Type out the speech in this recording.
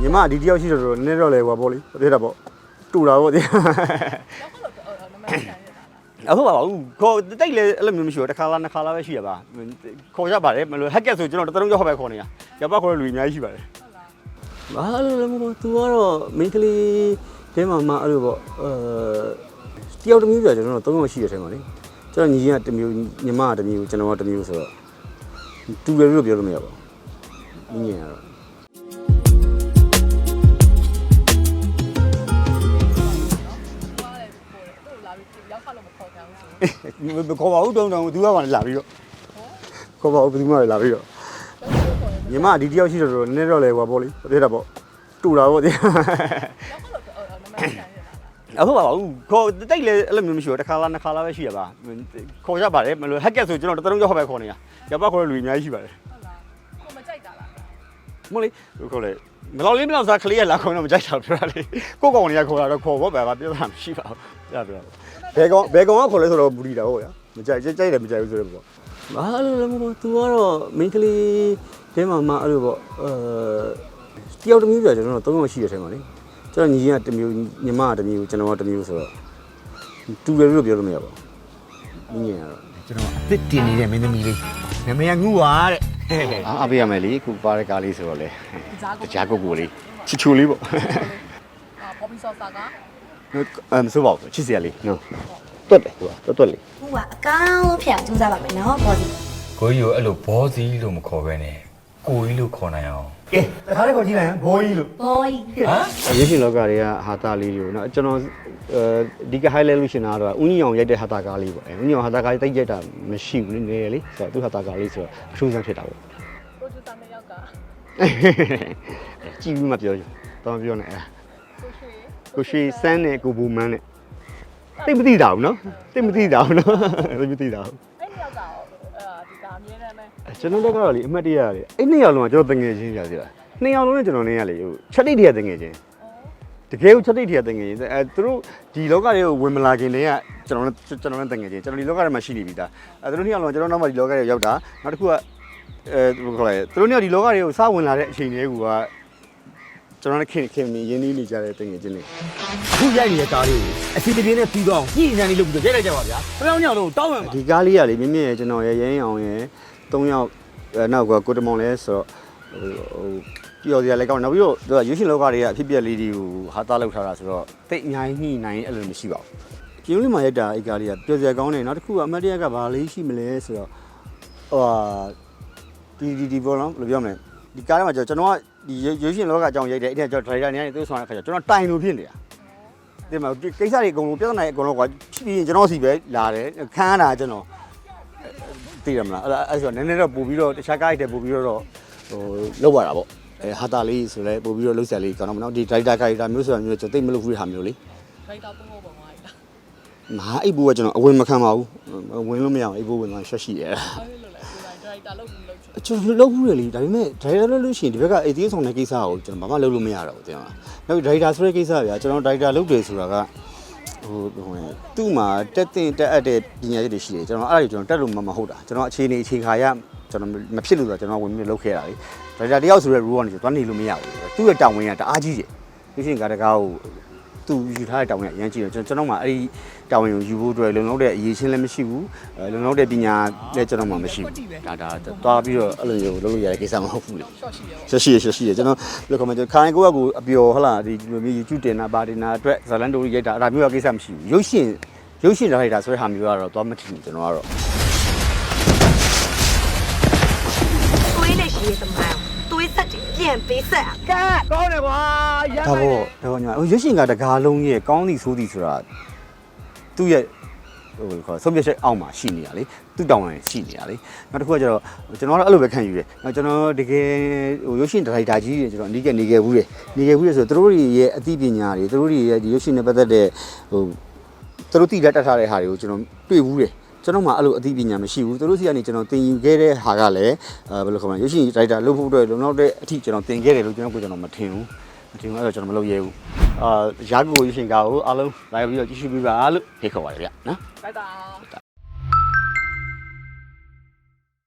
ညီမဒီတယောက်ရှိတော့တော့နည်းနည်းတော့လဲဟွာပေါ့လေသိတာပေါ့တူတာပေါ့ဒီရောက်တော့တော့နမဆိုင်နေတာလားအခုပါဘူးခေါ်တိတ်လေအဲ့လိုမျိုးမရှိဘူးတစ်ခါလားနှစ်ခါလားပဲရှိရပါခေါ်ရပါတယ်မလို့ဟက်ကက်ဆိုကျွန်တော်တစ်သုံးကြောက်ပဲခေါ်နေရရပါခေါ်တဲ့လူအများကြီးရှိပါတယ်ဟုတ်လားဘာလို့လဲမဟုတ် तू ကတော့ main ကလေးတဲမှာမှအဲ့လိုပေါ့အဲတယောက်တစ်မျိုးပြကျွန်တော်တို့သုံးယောက်ရှိတဲ့ထဲမှာလေကျွန်တော်ညီကြီးကတစ်မျိုးညီမကတစ်မျိုးကျွန်တော်ကတစ်မျိုးဆိုတော့တူတယ်လို့ပြောလို့မရပါဘူးညီငယ်ကတော့ လာပြီးရောက်ခါလို့မခေါ်ခံဘူးဆိုခေါ်ပါဦးတုံတုံသူကမှလာပြီးတော့ခေါ်ပါဦးဘယ်သူမှလာပြီးတော့ညီမဒီတယောက်ရှိတော့တော့နည်းနည်းတော့လဲဟွာပေါ့လေသိတာပေါ့တူတာပေါ့ဒီရောက်တော့တော့နမဆိုင်နေတာလားအခုပါဘူးခေါ်တိတ်လေအဲ့လိုမျိုးမရှိဘူးတစ်ခါလားနှစ်ခါလားပဲရှိရပါခေါ်ရပါတယ်မလို့ဟက်ကက်ဆိုကျွန်တော်တစ်သုံးကြောက်ပဲခေါ်နေရရပါခေါ်တဲ့လူအများကြီးရှိပါတယ် မဟုတ်လေခေါ်လေမလောက်လေးမလောက်စားကလေးရလာခေါ်တော့မကြိုက်တာပြောတာလေကိုကောင်တွေကခေါ်တာတော့ခေါ်ဖို့ပဲပါပြောတာမရှိပါဘူးပြပြောဘယ်ကောင်ဘယ်ကောင်ကခေါ်လဲဆိုတော့ဘူးလီတာဟုတ်ရမကြိုက်ကြိုက်တယ်မကြိုက်ဘူးဆိုတော့ပေါ့ဘာလို့လဲမဟုတ် तू ကတော့ main ကလေးတဲမှာမှအဲ့လိုပေါ့အဲတယောက်တစ်မျိုးပြကျွန်တော်တို့သုံးယောက်ရှိတဲ့ထဲမှာလေကျွန်တော်ညီကြီးကတစ်မျိုးညီမကတစ်မျိုးကျွန်တော်ကတစ်မျိုးဆိုတော့တူတယ်လို့ပြောလို့မရပါဘူးညီငယ်ကတော့ကျွန်တော်အစ်စ်တင်နေတဲ့မင်းသမီးလေးနာမည်ကငူပါတဲ့ အားအပေးရမယ်လေခုပါတဲ့ကားလေးဆိုတော့လေဒီစားကိုတကြားကိုကိုလေးချီချူလေးပေါ့အာပေါ်ပီဆော့ဆာကအမ်ဆိုပါဘူးချစ်စရာလေးနော်တွတ်တယ်သူကတွတ်တွတ်လေးခုကအကောင်းဖျက်အောင်ကြိုးစားပါမယ်နော်ဘောစီကိုကြီးကိုအဲ့လိုဘောစီလို့မခေါ်ပဲနဲ့ ကိုကြီးလို့ခေါ်နိုင်အောင်ကဲတခါလေးခေါ်ကြည့်လိုက်ဘောကြီးလို့ ဘောကြီး ဟမ်ရုပ်ရှင်လောကတွေကဟာတာလေးတွေကိုနော်ကျွန်တော်အဲဒီက highlight လို့ရှင်တာကတော့ဦးညီအောင်ရိုက်တဲ့ဟာတာကားလေးပေါ့အဲဦးညီအောင်ဟာတာကားလေးတိတ်ရိုက်တာမရှိဘူးလေနေလေဆိုတော့သူဟာတာကားလေးဆိုတော့အထူးဆန်းဖြစ်တာပေါ့ပရိုဂျူဆာနှစ်ယောက်ကကြည့်ပြီးမှပြောကြတော့ပြောနေအဲကိုရွှေကိုရွှေစန်းနဲ့ကိုဘူမန်းနဲ့တိတ်မသိတာဘူးနော်တိတ်မသိတာဘူးနော်တိတ်မသိတာဘူး အဲ့နှစ်ယောက်ကရော အာဒီကအမြဲတမ်းပဲကျွန်တော်တို့ကတော့လေအမှတ်တရရတယ်အဲ့နှစ်ယောက်လုံးကကျွန်တော်တငယ်ချင်းကြာစီလားနှစ်ယောက်လုံးနဲ့ကျွန်တော်နဲ့ကလေဟိုချက်တိတ်တရတငယ်ချင်းတကယ်ကိုချက်တိတ်တရတငယ်ချင်းအဲသူတို့ဒီလောကတွေကိုဝင်မလာခင်တည်းကကျွန်တော်နဲ့ကျွန်တော်နဲ့တငယ်ချင်းကျွန်တော်ဒီလောကထဲမှာရှိနေပြီသားအဲသူတို့နှစ်ယောက်လုံးကျွန်တော်နောက်မှဒီလောကတွေရောက်တာနောက်တစ်ခုကအဲဘယ်လိုခေါ်လဲသူတို့နှစ်ယောက်ဒီလောကတွေကိုစဝင်လာတဲ့အချိန်တွေက ကျွန်တော်နဲ့ခင်ခင်မင်းရင်းနှီးနေကြတဲ့တငယ်ချင်းတွေအခုရိုက်နေတဲ့ကားလေးကိုအစီတပြေနဲ့ပြီးတော့ညှိနှံလေးလုပ်ပြီးတော့ရိုက်လိုက်ကြပါဗျာခဏညောင်လုံးတောင်းမှန်ပါဒီကားလေးကလေမြင့်မြင့်ရဲ့ကျွန်တော်ရဲ့ရင်းအောင်ရဲ့၃ယောက်အဲနောက်ကကိုတမောင်လဲဆိုတော့ဟိုဟိုပြောစရာလည်းကောင်းနောက်ပြီးတော့သူကရွှေရှင်လောကတွေကအဖြစ်ပြက်လေးတွေကိုဟာတာလောက်ထားတာဆိုတော့တိတ်အများကြီးညှိနိုင်အဲ့လိုမရှိပါဘူးကျင်းလေးမှာရိုက်တာအဲ့ကားလေးကပြောစရာကောင်းတယ်နောက်တစ်ခုကအမတ်တရကဘာလေးရှိမလဲဆိုတော့ဟိုဟာဒီဒီဒီဘောလုံးဘယ်လိုပြောမလဲဒီကားထဲမှာကျွန်တော်က ဒီရွှေရှင်လောကအကြောင်းရိုက်တယ်အဲ့ဒါကျွန်တော်ဒရိုက်တာနေရာနေသူဆောင်တဲ့ခါကျကျွန်တော်တိုင်လို့ဖြစ်နေတာဒီမှာကိစ္စတွေအကုန်လုံးပြဿနာတွေအကုန်လုံးကွာဖြစ်ပြီးရင်ကျွန်တော်စီပဲလာတယ်ခန်းတာကျွန်တော်သိရမလားအဲ့ဒါအဲ့ဆိုနည်းနည်းတော့ပို့ပြီးတော့တခြားကားတွေပို့ပြီးတော့ဟိုလောက်ရတာပေါ့အဲဟာတာလေးဆိုလဲပို့ပြီးတော့လှုပ်ရှားလေးကောင်းတော့မနော်ဒီဒရိုက်တာကာရီတာမျိုးဆိုတာမျိုးကျွန်တော်တိတ်မလုပ်ဘူးတဲ့ဟာမျိုးလေဒရိုက်တာပုံပုံပုံပါလားမဟာအိပ်ဘူးကကျွန်တော်အဝင်မခံပါဘူးဝင်လို့မရအောင်အိပ်ဘူးဝင်သွားရှက်ရှိရဲအဲ့လိုလေဒ ရိုက်တာလုပ်ပြီးလုပ်ချင်ကျွန်တော်လုပ်ဘူးလေဒါပေမဲ့ဒရိုက်တာလုပ်လို့ရှိရင်ဒီဘက်ကအေးသေးဆောင်တဲ့ကိစ္စကိုကျွန်တော်ဘာမှလုပ်လို့မရတော့ဘူးတင်ပါနောက်ဒရိုက်တာဆိုတဲ့ကိစ္စဗျာကျွန်တော်ဒရိုက်တာလုပ်တယ်ဆိုတာကဟိုဟိုသူ့မှာတက်တင်တက်အပ်တဲ့ပညာရည်တွေရှိတယ်ကျွန်တော်အဲ့ဒါတွေကျွန်တော်တက်လို့မမဟုတ်တာကျွန်တော်အခြေအနေအခြေခါရကျွန်တော်မဖြစ်လို့ဆိုတော့ကျွန်တော်ဝင်ပြီးလုပ်ခဲ့တာလေဒါကြတယောက်ဆိုတဲ့ rule ကနေကျွန်တော်နေလို့မရဘူးသူ့ရဲ့တောင်းဝင်ကတအားကြီးတယ်ဒီရှင်ကတကားကို သူယူထားတဲ့တောင်းဝင်ကအရင်ကြီးတယ်ကျွန်တော်မှအဲ့ဒီတောင်းဝင်ကိုယူဖို့အတွက်လုံလောက်တဲ့အရေးချင်းလည်းမရှိဘူးလုံလောက်တဲ့ပညာလည်းကျွန်တော်မှမရှိဘူးဒါဒါသွားပြီးတော့အဲ့လိုမျိုးလုပ်လို့ရတဲ့ကိစ္စမဟုတ်ဘူးလေရှော့ရှိတယ်ရှက်ရှိရရှက်ရှိရကျွန်တော်ဘယ်လိုခေါ်မလဲခိုင်းကိုကကိုအပျော်ဟလာဒီလိုမျိုး YouTube တင်တာပါတင်တာအတွက်ဇလန်တိုရိုက်တာအဲ့ဒါမျိုးကကိစ္စမရှိဘူးရုပ်ရှင်ရုပ်ရှင်ရိုက်တာဆိုတဲ့ဟာမျိုးကတော့သွားမထင်ဘူးကျွန်တော်ကတော့ ပြန်ပေးဆက်အောင်ကဲကောင်းတယ်ကွာရဒါပေါ့ဒါပေါ့ညီမဟိုရုပ်ရှင်ကတကားလုံးရဲ့ကောင်းသည်ဆိုသည်ဆိုတာသူ့ရဲ့ဟိုခေါ်ဆုံးဖြတ်ချက်အောက်မှာရှိနေတာလေသူ့တောင်းဝင်ရှိနေတာလေနောက်တစ်ခုကကျတော့ကျွန်တော်ကတော့အဲ့လိုပဲခံယူတယ်နောက်ကျွန်တော်တကယ်ဟိုရုပ်ရှင်ဒါရိုက်တာကြီးတွေကျွန်တော်အနီးကနေခဲ့ဘူးတယ်နေခဲ့ဘူးတယ်ဆိုတော့သူတို့တွေရဲ့အသိပညာတွေသူတို့တွေရဲ့ဒီရုပ်ရှင်နဲ့ပတ်သက်တဲ့ဟိုသူတို့တိတက်တက်ထားတဲ့ဟာတွေကိုကျွန်တော်တွေ့ဘူးတယ် ကျွန်တော်မှအဲ့လိုအသိပညာမရှိဘူးသူတို့စီကနေကျွန်တော်သင်ယူခဲ့တဲ့ဟာကလည်းအဲဘယ်လိုခေါ်မလဲရုပ်ရှင်ရိုက်တာလုပ်ဖို့အတွက်လုံလောက်တဲ့အထိကျွန်တော်သင်ခဲ့တယ်လို့ကျွန်တော်ကိုကျွန်တော်မထင်ဘူးမထင်ဘူးအဲ့တော့ကျွန်တော်မလုပ်ရဲဘူးအာရာဂူရုပ်ရှင်ကားကိုအားလုံးလိုက်ပြီးတော့ကြည့်ရှုပေးပါလို့ဖိတ်ခေါ်ပါတယ်ဗျနော်ဒရိုက်တာ